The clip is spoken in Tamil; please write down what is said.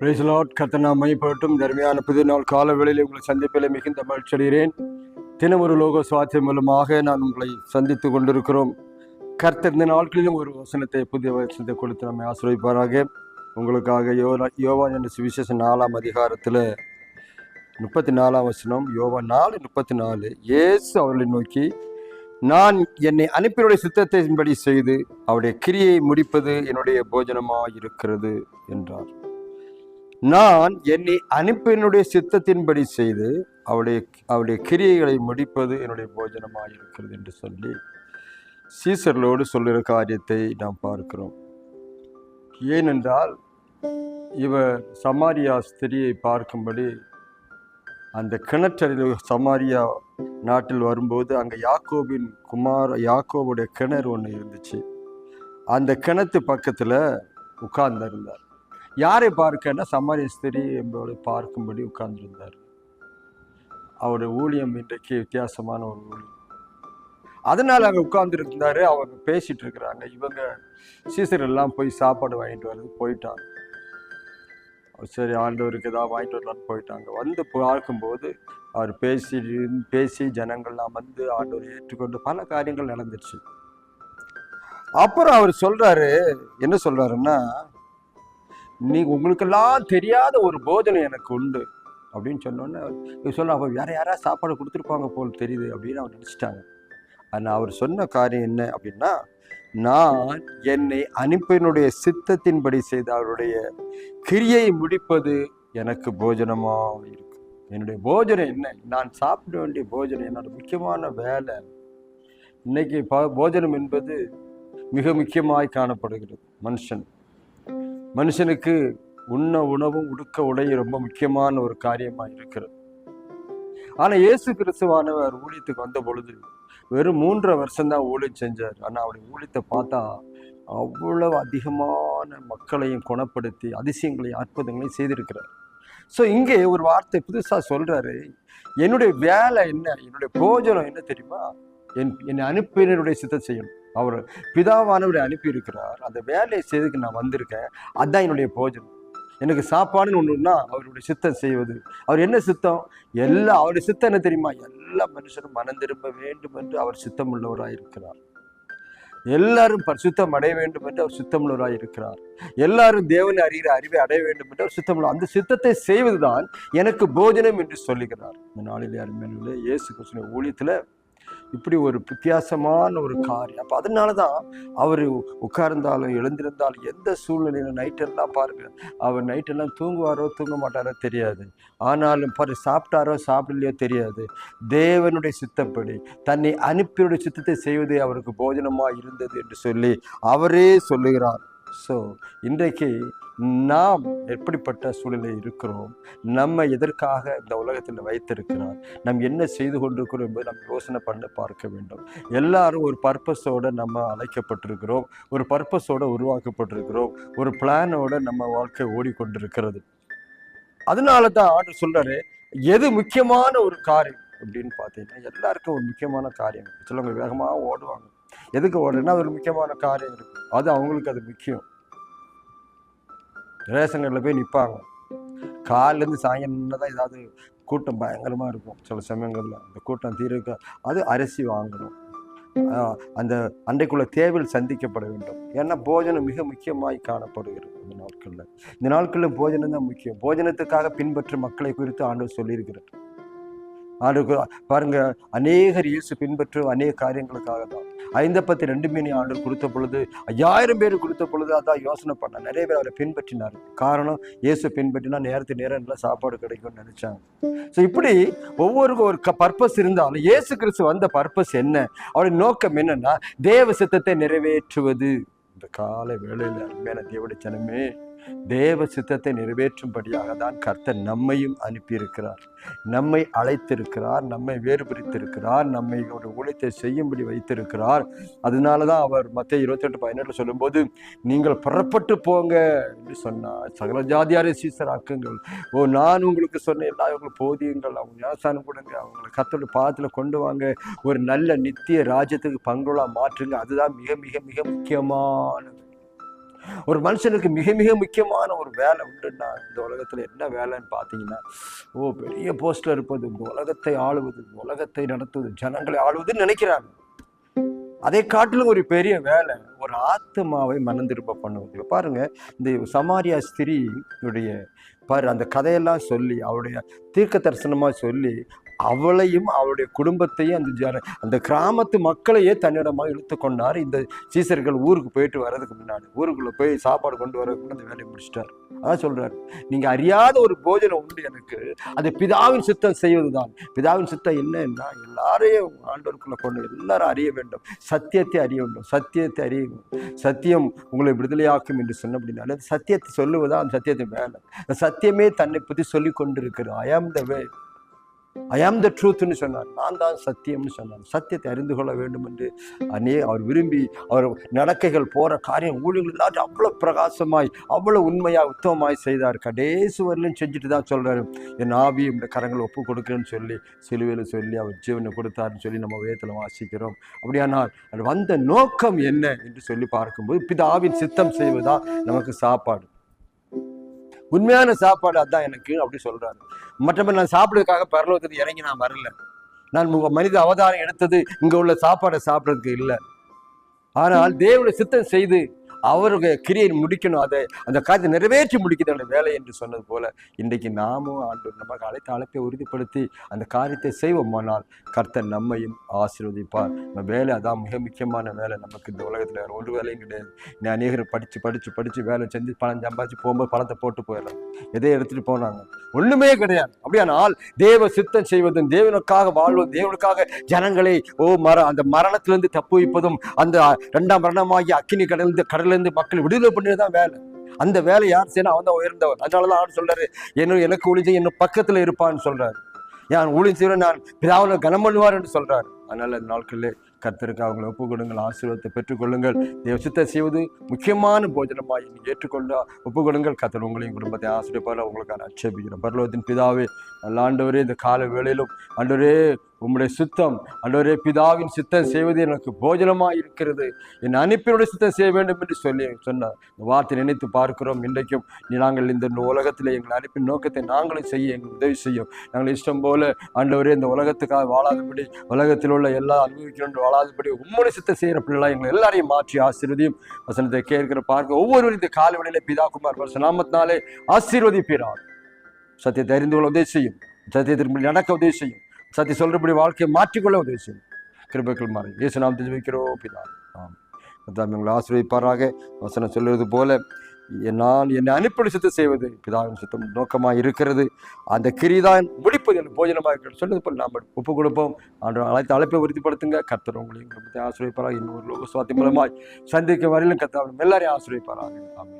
பிரைஸ்லாட் கத்தனா மைப்பட்டும் தர்மையான புது நாள் காலவேளையில் உங்களை சந்திப்பில் மிகுந்த மகிழ்ச்சி அடைகிறேன். தினம் ஒரு லோக சுவாத்தியம் மூலமாக நான் உங்களை சந்தித்து கொண்டிருக்கிறோம். கர்த்தர் இந்த நாட்களிலும் ஒரு வசனத்தை புதிய வசனத்தை கொடுத்து நம்மை ஆசிரியப்பாராக உங்களுக்காக யோனா யோவான் என்ற சுவிசேஷ நாலாம் அதிகாரத்தில் முப்பத்தி நாலாம் வசனம் யோவா நாலு முப்பத்தி நாலு இயேசு அவர்களை நோக்கி நான் என்னை அனுப்பினுடைய சித்தத்தின்படி செய்து அவருடைய கிரியை முடிப்பது என்னுடைய போஜனமாக இருக்கிறது என்றார். நான் என்னை அனுப்பினுடைய சித்தத்தின்படி செய்து அவருடைய அவருடைய கிரியைகளை முடிப்பது என்னுடைய போஜனமாக இருக்கிறது என்று சொல்லி சீசர்களோடு சொல்லுகிற காரியத்தை நாம் பார்க்கிறோம். ஏனென்றால் இவர் சமாரியா ஸ்திரியை பார்க்கும்படி அந்த கிணற்றறில் சமாரியா நாட்டில் வரும்போது அங்கே யாக்கோபின் குமார் யாக்கோவுடைய கிணறு ஒன்று இருந்துச்சு. அந்த கிணத்து பக்கத்தில் உட்கார்ந்திருந்தார். யாரை பார்க்கன்னா சமாரிய ஸ்திரி என்பவரை பார்க்கும்படி உட்கார்ந்திருந்தார். அவருடைய ஊழியம் இன்றைக்கு வித்தியாசமான ஒரு ஊழியம். அதனால் அங்கே உட்கார்ந்துருந்தாரு அவங்க பேசிகிட்டு இருக்கிறாங்க. இவங்க சீசரெல்லாம் போய் சாப்பாடு வாங்கிட்டு வரது போயிட்டாங்க. சரி ஆண்டவருக்கு ஏதாவது வாங்கிட்டு வரலான்னு போயிட்டாங்க. வந்து பார்க்கும்போது அவர் பேசி பேசி ஜனங்கள்லாம் வந்து ஆண்டவர் ஏற்றுக்கொண்டு பல காரியங்கள் நடந்துச்சு அப்புறம் அவர் சொல்கிறாரு என்ன சொல்கிறாருன்னா நீ உங்களுக்கெல்லாம் தெரியாத ஒரு போதனை எனக்கு உண்டு அப்படின்னு சொன்னோன்னே இவர் சொல்ல அப்போ வேற யாராவது சாப்பாடு கொடுத்துருப்பாங்க போல் தெரியுது அப்படின்னு அவர் நினச்சிட்டாங்க ஆனால் அவர் சொன்ன காரியம் என்ன அப்படின்னா நான் என்னை அனுப்பினுடைய சித்தத்தின்படி செய்த அவருடைய கிரியை முடிப்பது எனக்கு போஜனமாக இருக்கு. என்னுடைய போஜனம் என்ன? நான் சாப்பிட வேண்டிய போஜனம் என்னோட முக்கியமான வேலை. இன்னைக்கு போஜனம் என்பது மிக முக்கியமாய் காணப்படுகிறது. மனுஷன் மனுஷனுக்கு உண்ண உணவும் உடுக்க உடையும் ரொம்ப முக்கியமான ஒரு காரியமாக இருக்கிறது. ஆனால் இயேசு கிறிஸ்துவானவர் ஊழியத்துக்கு வந்த பொழுது வெறும் மூன்றரை வருஷம்தான் ஊழியம் செஞ்சார். ஆனால் அவருடைய ஊழியத்தை பார்த்தா அவ்வளவு அதிகமான மக்களையும் குணப்படுத்தி அதிசயங்களையும் அற்புதங்களையும் செய்திருக்கிறார். ஸோ இங்கே ஒரு வார்த்தை புதுசாக சொல்றாரு. என்னுடைய வேலை என்ன? என்னுடைய போஜனம் என்ன தெரியுமா? என் என்னை அனுப்பினருடைய சித்தம் செய்யணும். அவர் பிதாவானவரை அனுப்பி இருக்கிறார் அந்த வேலையை செய்துக்கு நான் வந்திருக்கேன். அதுதான் என்னுடைய போஜனம். எனக்கு சாப்பாடுன்னு ஒன்றுன்னா அவருடைய சித்தம் செய்வது. அவர் என்ன சித்தம்? எல்லா அவருடைய சித்தம் என்ன தெரியுமா? எல்லா மனுஷரும் மனம் திரும்ப வேண்டும் என்று அவர் சித்தம் இருக்கிறார். எல்லாரும் பரிசுத்தம் அடைய வேண்டும் என்று அவர் சித்தமுள்ளவராக இருக்கிறார். எல்லாரும் தேவனை அறிகிற அறிவை அடைய வேண்டும் என்று அவர் சித்தமுள்ள அந்த சித்தத்தை செய்வதுதான் எனக்கு போஜனம் என்று சொல்லுகிறார். இந்த நாளில் யாருமே இயேசு கிருஷ்ண ஊழியத்தில் இப்படி ஒரு வித்தியாசமான ஒரு காரியம். அப்போ அதனால தான் அவர் உட்கார்ந்தாலும் எழுந்திருந்தாலும் எந்த சூழ்நிலையில நைட்டெல்லாம் பாருங்க. அவர் நைட்டெல்லாம் தூங்குவாரோ தூங்க மாட்டாரோ தெரியாது. ஆனாலும் பாரு சாப்பிட்டாரோ சாப்பிடலையோ தெரியாது. தேவனுடைய சித்தப்படி தன்னை அனுப்பியுடைய சித்தத்தை செய்வதே அவருக்கு போஜனமாக இருந்தது என்று சொல்லி அவரே சொல்லுகிறார். ஸோ இன்றைக்கு நாம் எப்படிப்பட்ட சூழ்நிலை இருக்கிறோம்? நம்ம எதற்காக இந்த உலகத்தில் வைத்திருக்கிறார்? நாம் என்ன செய்து கொண்டிருக்கிறோம் என்பதை நம்ம யோசனை பண்ண பார்க்க வேண்டும். எல்லாரும் ஒரு பர்பஸோடு நம்ம அழைக்கப்பட்டிருக்கிறோம். ஒரு பர்பஸோடு உருவாக்கப்பட்டிருக்கிறோம். ஒரு பிளானோடு நம்ம வாழ்க்கை ஓடிக்கொண்டிருக்கிறது. அதனால தான் ஆண்டு சொல்கிறாரு எது முக்கியமான ஒரு காரியம்? அப்படின்னு பார்த்தீங்கன்னா எல்லாருக்கும் ஒரு முக்கியமான காரியம். சிலவங்க வேகமாக ஓடுவாங்க. எதுக்கு ஓடுறேன்னா ஒரு முக்கியமான காரியம் இருக்கு. அது அவங்களுக்கு அது முக்கியம். ரேஷன் கடையில் போய் நிற்பாங்க காலிலேருந்து சாயங்காலம் தான் ஏதாவது கூட்டம் பயங்கரமாக இருக்கும். சில சமயங்களில் அந்த கூட்டம் தீர்க்க அது அரிசி வாங்கணும். அந்த அன்றைக்குள்ள தேவையில் சந்திக்கப்பட வேண்டும். ஏன்னா போஜனம் மிக முக்கியமாய் காணப்படுகிறது இந்த நாட்களில். இந்த நாட்களில் போஜனம் தான் முக்கியம். போஜனத்துக்காக பின்பற்றும் மக்களை குறித்து ஆண்டவர் சொல்லியிருக்கிறார். ஆண்டு பாருங்க அநேகர் இயேசு பின்பற்றும் அநேக காரியங்களுக்காக தான். ஐந்தப்பத்தி ரெண்டு மீனி ஆண்டு கொடுத்த பொழுது ஐயாயிரம் பேர் கொடுத்த பொழுது அதான் யோசனை பண்ண நிறைய பேர் அவரை பின்பற்றினார். காரணம் இயேசு பின்பற்றினா நேரத்து நேரம் நல்லா சாப்பாடு கிடைக்கும்னு நினைச்சாங்க. ஸோ இப்படி ஒவ்வொருக்கும் ஒரு பர்பஸ் இருந்தாலும் இயேசு கிறிஸ்து வந்த பர்பஸ் என்ன? அவருடைய நோக்கம் என்னன்னா தேவ சித்தத்தை நிறைவேற்றுவது. இந்த கால வேலையில் அருமையான தேவடைய தேவ சித்தத்தை நிறைவேற்றும்படியாக தான் கர்த்தர் நம்மையும் அனுப்பியிருக்கிறார். நம்மை அழைத்திருக்கிறார் நம்மை வேறுபடுத்திருக்கிறார் நம்மை ஒரு ஊழியத்தை செய்யும்படி வைத்திருக்கிறார். அதனால தான் அவர் மற்ற இருபத்தெட்டு பதினெட்டில் சொல்லும்போது நீங்கள் புறப்பட்டு போங்க என்று சொன்னார். சகல ஜாதியாரை சீசராக்குங்கள். ஓ நான் உங்களுக்கு சொன்ன எல்லா உங்களுக்கு போதியுங்கள். அவங்க ஞாசானம் கொடுங்க. அவங்களை கத்தோட பாதத்தில் கொண்டு வாங்க. ஒரு நல்ல நித்திய ராஜ்யத்துக்கு பங்குலா மாற்றுங்க. அதுதான் மிக மிக மிக முக்கியமானது. ஒரு மனுஷனுக்கு மிக மிக முக்கியமான ஒரு வேலை உண்டுன்னா இந்த உலகத்தில் என்ன வேலைன்னு பார்த்தீங்கன்னா ஓ பெரிய போஸ்டில் இருப்பது இந்த உலகத்தை ஆளுவது இந்த உலகத்தை நடத்துவது ஜனங்களை ஆளுவதுன்னு நினைக்கிறாங்க. அதை காட்டிலும் ஒரு பெரிய வேலை ஒரு ஆத்மாவை மனந்திருப்ப பண்ணுவது பாருங்க இந்த சமாரியா ஸ்திரியுடைய பாரு அந்த கதையெல்லாம் சொல்லி அவருடைய தீர்க்க தரிசனமாக சொல்லி அவளையும் அவளுடைய குடும்பத்தையும் அந்த ஜன அந்த கிராமத்து மக்களையே தன்னிடமாக இழுத்து கொண்டார். இந்த சீசர்கள் ஊருக்கு போயிட்டு வர்றதுக்கு முன்னாடி ஊருக்குள்ளே போய் சாப்பாடு கொண்டு வரதுக்கு அந்த வேலையை முடிச்சிட்டார். அதான் சொல்கிறார் நீங்கள் அறியாத ஒரு போஜனம் உண்டு எனக்கு. அது பிதாவின் சித்தம் செய்வதுதான். பிதாவின் சித்தம் என்னன்னா எல்லாரையும் ஆண்டோருக்குள்ளே கொண்டு எல்லாரும் அறிய வேண்டும். சத்தியத்தை அறிய வேண்டும். சத்தியத்தை அறிய வேண்டும். சத்தியம் உங்களை விடுதலையாக்கும் என்று சொன்னபடினால அப்படின்னாலே சத்தியத்தை சொல்லுவதா அந்த சத்தியத்தை வேலை. சத்தியமே தன்னை பற்றி சொல்லி கொண்டிருக்கிறது. ஐ ஆம் த வே ஐ ஆம் த ட்ரூத்னு சொன்னார். நான் தான் சத்தியம்னு சொன்னார். சத்தியத்தை அறிந்து கொள்ள வேண்டும் என்று அநே அவர் விரும்பி அவர் நடக்கைகள் போகிற காரியம் ஊழியர்கள் எல்லாரும் அவ்வளோ பிரகாசமாய் அவ்வளோ உண்மையாக உத்தமமாய் செய்தார். கடைசி வரலும் செஞ்சுட்டு தான் சொல்கிறாரு என் ஆவி இந்த கரங்களை ஒப்பு கொடுக்குறேன்னு சொல்லி சிலுவையில் சொல்லி அவர் ஜீவனை கொடுத்தாருன்னு சொல்லி நம்ம வேதத்தில் வாசிக்கிறோம். அப்படியானால் அது வந்த நோக்கம் என்ன என்று சொல்லி பார்க்கும்போது பிதாவின் சித்தம் செய்வதா நமக்கு சாப்பாடு. உண்மையான சாப்பாடு அதான் எனக்கு அப்படி சொல்றாரு. மற்றபடி நான் சாப்பிடுறதுக்காக பரலோகத்துக்கு இறங்கி நான் வரல. நான் உங்க மனித அவதாரம் எடுத்தது இங்க உள்ள சாப்பாடை சாப்பிட்றதுக்கு இல்லை. ஆனால் தேவனுடைய சித்தம் செய்து அவருடைய கிரியை முடிக்கணும். அதை அந்த காரியத்தை நிறைவேற்றி முடிக்கிறது வேலை என்று சொன்னது போல இன்றைக்கு நாமும் ஆண்டு நமக்கு அழைத்த அழைப்பை உறுதிப்படுத்தி அந்த காரியத்தை செய்வோமானால் கர்த்தர் நம்மையும் ஆசீர்வதிப்பார். நம்ம வேலை அதான் மிக முக்கியமான வேலை. நமக்கு இந்த உலகத்தில் ஒரு வேலையும் கிடையாது. நான் அநேகர் படித்து படித்து படித்து வேலை செஞ்சு பணம் சம்பாதிச்சு போகும்போது பணத்தை போட்டு போயிடலாம். எதை எடுத்துட்டு போனாங்க. ஒண்ணுமே கிடையாது. அப்படியானால் தேவ சித்தம் செய்வதும் தேவனுக்காக வாழ்வதும் தேவனுக்காக ஜனங்களை ஓ மர அந்த மரணத்திலிருந்து தப்பு வைப்பதும் அந்த ரெண்டாம் மரணமாகி அக்கினி கடலிருந்து கடல் இருந்து மக்கள் விடுதலை பண்ணுறது தான் வேலை. அந்த வேலை யார் செய்யணும்? அவன் தான் உயர்ந்தவர் அதனாலதான் அவர் சொல்கிறாரு என்ன எனக்கு ஒளிஞ்சு என்ன பக்கத்துல இருப்பான்னு சொல்றாரு. நான் ஊழியம் செய்வேன் நான் பிதாவில் கனம் பண்ணுவார் என்று சொல்றாரு. அதனால இந்த நாட்களிலே கர்த்தருக்கு அவங்களை ஒப்பு கொடுங்கள் ஆசீர்வாதத்தை பெற்றுக்கொள்ளுங்கள். தேவசித்தை செய்வது முக்கியமான போஜனமாக நீங்கள் ஏற்றுக்கொண்டால் ஒப்பு கொடுங்கள் கர்த்தர் உங்களையும் குடும்பத்தை ஆசிரியப்பார் உங்களுக்கான அச்சபிக்கிறோம் பரலோகத்தின் பிதாவே நல்ல ஆண்டவரே இந்த கால வேளையிலும் ஆண்டவரே உம்முடைய சுத்தம் ஆண்டவரே பிதாவின் சித்தம் செய்வது எனக்கு போஜனமாக இருக்கிறது என் அனுப்பினுடைய சித்தம் செய்ய வேண்டும் என்று சொல்லி சொன்னார். இந்த வார்த்தை நினைத்து பார்க்கிறோம். இன்றைக்கும் நாங்கள் இந்த உலகத்தில் எங்கள் அனுப்பின் நோக்கத்தை நாங்களும் செய்ய எங்களுக்கு உதவி செய்யும். நாங்கள் இஷ்டம் போல ஆண்டவரே இந்த உலகத்துக்காக வாழாதபடி உலகத்தில் உள்ள எல்லா அனுபவிக்கிறோம் வாழாதபடி உம்முடைய சித்தம் செய்கிற பிள்ளைகளாக எங்களை எல்லாரையும் மாற்றி ஆசீர்வதியும். வசனத்தை கேட்கிற பார்க்க ஒவ்வொருவரும் இந்த கால வேளையில பிதா குமார் வசனாமத்தினாலே நாமத்தினாலே சத்தியத்தை அறிந்து கொள்ள உதவி செய்யும். சத்தியத்திற்கு நடக்க உதவி செய்யும். சத்தி சொல்றபடி வாழ்க்கையை மாற்றிக்கொள்ள உதவி செய்யும். கிருபைக்குள் மாறி இயேசு நாம் வைக்கிறோம் பிதான் ஆம். கர்த்தாவே உங்களை ஆசிரியப்பாராக வசனம் சொல்வது போல நான் என்னை அனுப்பி சுத்தம் செய்வது பிதாவின் சுத்தம் நோக்கமாக இருக்கிறது. அந்த கிரிதான் முடிப்பது எனக்கு போஜனமாக இருக்கிறது. சொன்னது போல் நாம் ஒப்பு கொடுப்போம். ஆண்டு அழைத்து அழைப்பை உறுதிப்படுத்துங்க. கர்த்தர் உங்களையும் குடும்பத்தை ஆசிரியப்பாராக இன்னொரு லோக சுவாத்தி மூலமாய் சந்திக்க வரையிலும் கர்த்தாவின் எல்லாரையும் ஆசிரியப்பாராக ஆமாம்